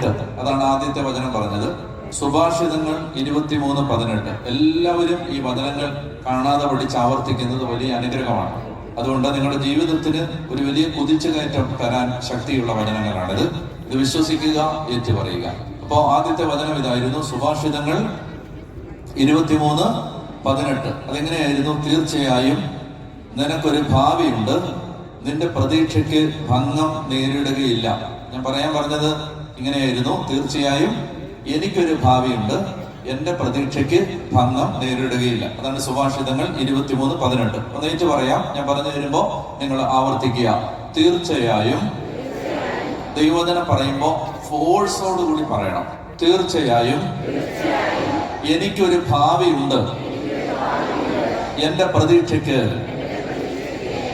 പതിനെട്ട് അതാണ് ആദ്യത്തെ വചനം പറഞ്ഞത്. സുഭാഷിതങ്ങൾ ഇരുപത്തിമൂന്ന് പതിനെട്ട്. എല്ലാവരും ഈ വചനങ്ങൾ കാണാതെ പഠിച്ച് ആവർത്തിക്കുന്നത് വലിയ അനുഗ്രഹമാണ്. അതുകൊണ്ട് നിങ്ങളുടെ ജീവിതത്തിന് ഒരു വലിയ കുതിച്ചു കയറ്റം തരാൻ ശക്തിയുള്ള വചനങ്ങളാണിത്. ഇത് വിശ്വസിക്കുക ഏറ്റു പറയുക. അപ്പോൾ ആദ്യത്തെ വചനം ഇതായിരുന്നു സുഭാഷിതങ്ങൾ ഇരുപത്തിമൂന്ന് പതിനെട്ട്. അതെങ്ങനെയായിരുന്നു? തീർച്ചയായും നിനക്കൊരു ഭാവിയുണ്ട്. നിന്റെ പ്രതീക്ഷയ്ക്ക് ഭംഗം നേരിടുകയില്ല. ഞാൻ പറയാൻ പറഞ്ഞത് ഇങ്ങനെയായിരുന്നു. തീർച്ചയായും എനിക്കൊരു ഭാവിയുണ്ട്. എന്റെ പ്രതീക്ഷയ്ക്ക് ഭംഗം നേരിടുകയില്ല. അതാണ് സുഭാഷിതങ്ങൾ ഇരുപത്തിമൂന്ന് പതിനെട്ട്. ഒന്നേറ്റ് പറയാം. ഞാൻ പറഞ്ഞു തരുമ്പോ നിങ്ങൾ ആവർത്തിക്കുക. തീർച്ചയായും ദൈവജനം പറയുമ്പോൾ ഫോഴ്സോട് കൂടി പറയണം. തീർച്ചയായും എനിക്കൊരു ഭാവിയുണ്ട്. എന്റെ പ്രതീക്ഷയ്ക്ക്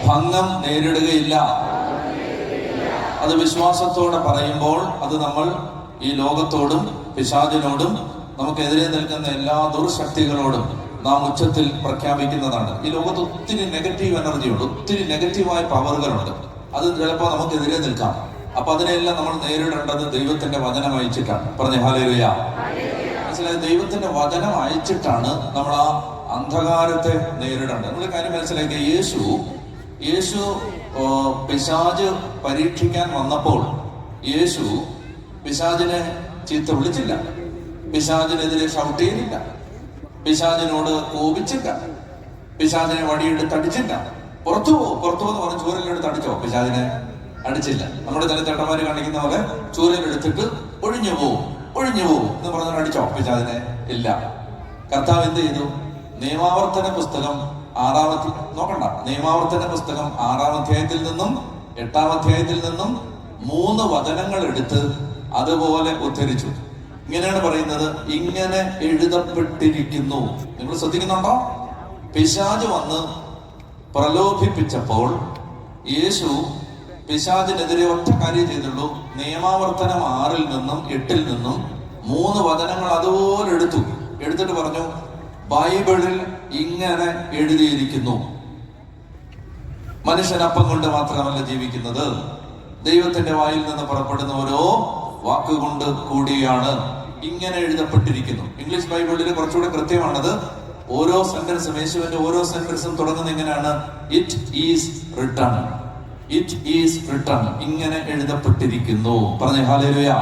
ഭംഗം നേരിടുകയില്ല. അത് വിശ്വാസത്തോടെ പറയുമ്പോൾ അത് നമ്മൾ ഈ ലോകത്തോടും പിശാദിനോടും നമുക്കെതിരെ നിൽക്കുന്ന എല്ലാ ദുർശക്തികളോടും നാം ഉച്ചത്തിൽ പ്രഖ്യാപിക്കുന്നതാണ്. ഈ ലോകത്ത് ഒത്തിരി നെഗറ്റീവ് എനർജിയുണ്ട് ഒത്തിരി നെഗറ്റീവായ പവറുകളുണ്ട് അത് ചിലപ്പോൾ നമുക്കെതിരെ നിൽക്കാം. അപ്പൊ അതിനെല്ലാം നമ്മൾ നേരിടേണ്ടത് ദൈവത്തിന്റെ വചനം അയച്ചിട്ടാണ്. പറഞ്ഞ ഹാലേലുയ മനസ്സിലായി? ദൈവത്തിന്റെ വചനം അയച്ചിട്ടാണ് നമ്മൾ ആ അന്ധകാരത്തെ നേരിടേണ്ടത്. നമ്മൾ കാര്യം മനസ്സിലാക്കിയ യേശു യേശു പിശാജ് പരീക്ഷിക്കാൻ വന്നപ്പോൾ യേശു പിശാജിനെ ചീത്ത വിളിച്ചില്ല. പിശാജിനെതിരെ ഷൗട്ട് ചെയ്തില്ല പിശാജിനോട് കോപിച്ചില്ല. പിശാജിനെ വടിയെടുത്ത് അടിച്ചില്ല പുറത്തു പോ പുറത്തു എന്ന് പറഞ്ഞ് ചൂരലെടുത്ത് അടിച്ചോ? പിശാജിനെ അടിച്ചില്ല. നമ്മുടെ ചില ചേട്ടന്മാര് കാണിക്കുന്ന പോലെ ചൂരലെടുത്തിട്ട് ഒഴിഞ്ഞു പോവും. ഒഴിഞ്ഞു പോവും എന്ന് പറഞ്ഞാൽ അടിച്ചോ? പിശാജിനെ ഇല്ല. കർത്താവ് എന്ത് ചെയ്തു? നിയമാവർത്തന പുസ്തകം ആറാമത്തെ നോക്കണ്ട. നിയമാവർത്തന പുസ്തകം ആറാം അധ്യായത്തിൽ നിന്നും എട്ടാം അധ്യായത്തിൽ നിന്നും മൂന്ന് വചനങ്ങൾ എടുത്ത് അതുപോലെ ഉദ്ധരിച്ചു. ഇങ്ങനെയാണ് പറയുന്നത് ഇങ്ങനെ എഴുതപ്പെട്ടിരിക്കുന്നു. നിങ്ങൾ ശ്രദ്ധിക്കുന്നുണ്ടോ? പിശാജ് വന്ന് പ്രലോഭിപ്പിച്ചപ്പോൾ യേശു പിശാജിനെതിരെ ഒറ്റ കാര്യം ചെയ്തുള്ളൂ നിയമാവർത്തനം ആറിൽ നിന്നും എട്ടിൽ നിന്നും മൂന്ന് വചനങ്ങൾ അതുപോലെ എടുത്തു. എടുത്തിട്ട് പറഞ്ഞു ബൈബിളിൽ ഇങ്ങനെ എഴുതിയിരിക്കുന്നു. മനുഷ്യൻ അപ്പം കൊണ്ട് മാത്രമല്ല ജീവിക്കുന്നത്. ദൈവത്തിന്റെ വായിൽ നിന്ന് പുറപ്പെടുന്ന ഓരോ വാക്കുകൊണ്ട് കൂടിയാണ് ഇങ്ങനെ എഴുതപ്പെട്ടിരിക്കുന്നു. ഇംഗ്ലീഷ് ബൈബിളിൽ കുറച്ചുകൂടെ കൃത്യമാണത്. ഓരോ സെന്റൻസും യേശുവിന്റെ ഓരോ സെന്റൻസും തുടങ്ങുന്ന എങ്ങനെയാണ്? It is written it is written ഇങ്ങനെ എഴുതപ്പെട്ടിരിക്കുന്നു. പറഞ്ഞ ഹാലേലുയ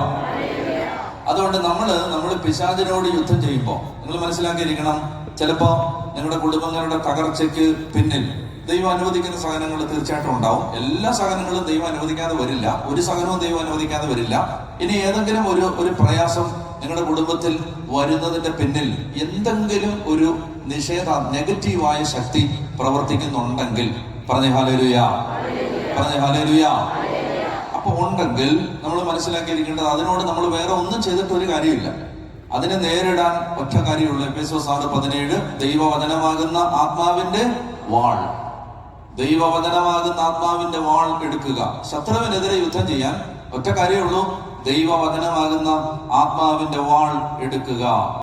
അതുകൊണ്ട് നമ്മൾ നമ്മൾ പിശാചിനോട് യുദ്ധം ചെയ്യുമ്പോൾ നിങ്ങൾ മനസ്സിലാക്കിയിരിക്കണം ചിലപ്പോ നിങ്ങളുടെ കുടുംബങ്ങളുടെ തകർച്ചയ്ക്ക് പിന്നിൽ ദൈവം അനുവദിക്കുന്ന സഹനങ്ങൾ തീർച്ചയായിട്ടും ഉണ്ടാവും. എല്ലാ സഹനങ്ങളും ദൈവം അനുവദിക്കാതെ വരില്ല. ഒരു സഹനവും ദൈവം അനുവദിക്കാതെ വരില്ല. ഇനി ഏതെങ്കിലും ഒരു ഒരു പ്രയാസം നിങ്ങളുടെ കുടുംബത്തിൽ വരുന്നതിന്റെ പിന്നിൽ എന്തെങ്കിലും ഒരു നിഷേധ നെഗറ്റീവായ ശക്തി പ്രവർത്തിക്കുന്നുണ്ടെങ്കിൽ പറഞ്ഞ ഹാലരുയ പറഞ്ഞ ഹാലരുയ അപ്പൊ ഉണ്ടെങ്കിൽ നമ്മൾ മനസ്സിലാക്കിയിരിക്കേണ്ടത് അതിനോട് നമ്മൾ വേറെ ഒന്നും ചെയ്തിട്ട് ഒരു കാര്യമില്ല. അതിനെ നേരിടാൻ ഒറ്റ കാര്യമുള്ളൂ. എപ്പിസോസ് ആറ് പതിനേഴ് ദൈവവചനമാകുന്ന ആത്മാവിന്റെ വാൾ. ദൈവവചനമാകുന്ന ആത്മാവിന്റെ വാൾ എടുക്കുക. ശത്രുവിനെതിരെ യുദ്ധം ചെയ്യാൻ ഒറ്റ കാര്യമുള്ളൂ ദൈവവചനമാകുന്ന ആത്മാവിന്റെ വാൾ എടുക്കുക.